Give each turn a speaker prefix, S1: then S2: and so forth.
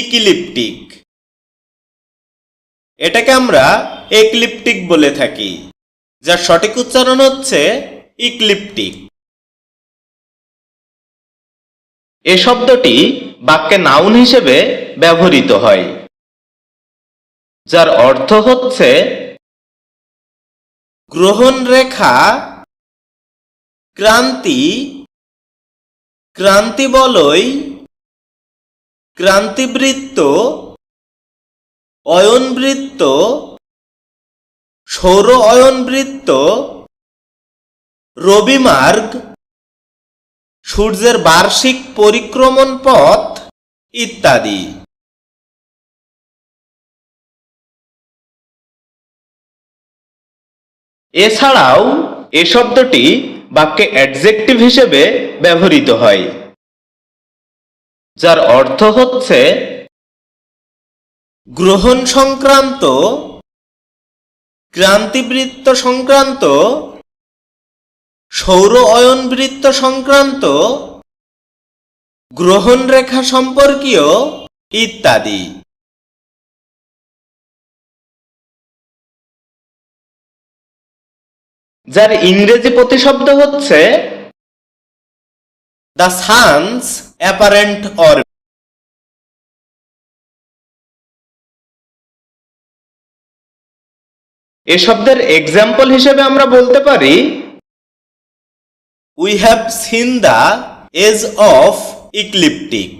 S1: ইকিলিপ্টিক। এটাকে আমরা একলিপটিক বলে থাকি, যার সঠিক উচ্চারণ হচ্ছে ইক্লিপ্টিক। এ শব্দটি বাক্যে নাউন হিসেবে ব্যবহৃত হয়, যার অর্থ হচ্ছে গ্রহণ রেখা, ক্রান্তি ক্রান্তি বলয় ক্রান্তিবৃত্ত, অয়নবৃত্ত সৌর অয়নবৃত্ত রবিমার্গ, সূর্যের বার্ষিক পরিক্রমণ পথ ইত্যাদি। এছাড়াও এ শব্দটি বাক্যে অ্যাডজেক্টিভ হিসেবে ব্যবহৃত হয়। যার অর্থ হচ্ছে গ্রহণ সংক্রান্ত ক্রান্তিবৃত্ত সংক্রান্ত সৌর অয়নবৃত্ত সংক্রান্ত গ্রহণ রেখা সম্পর্কীয় ইত্যাদি। যার ইংরেজি প্রতিশব্দ হচ্ছে দ্য sun's apparent orbit. এ শব্দের এক্সাম্পল হিসেবে আমরা বলতে পারি we have seen the edge of ecliptic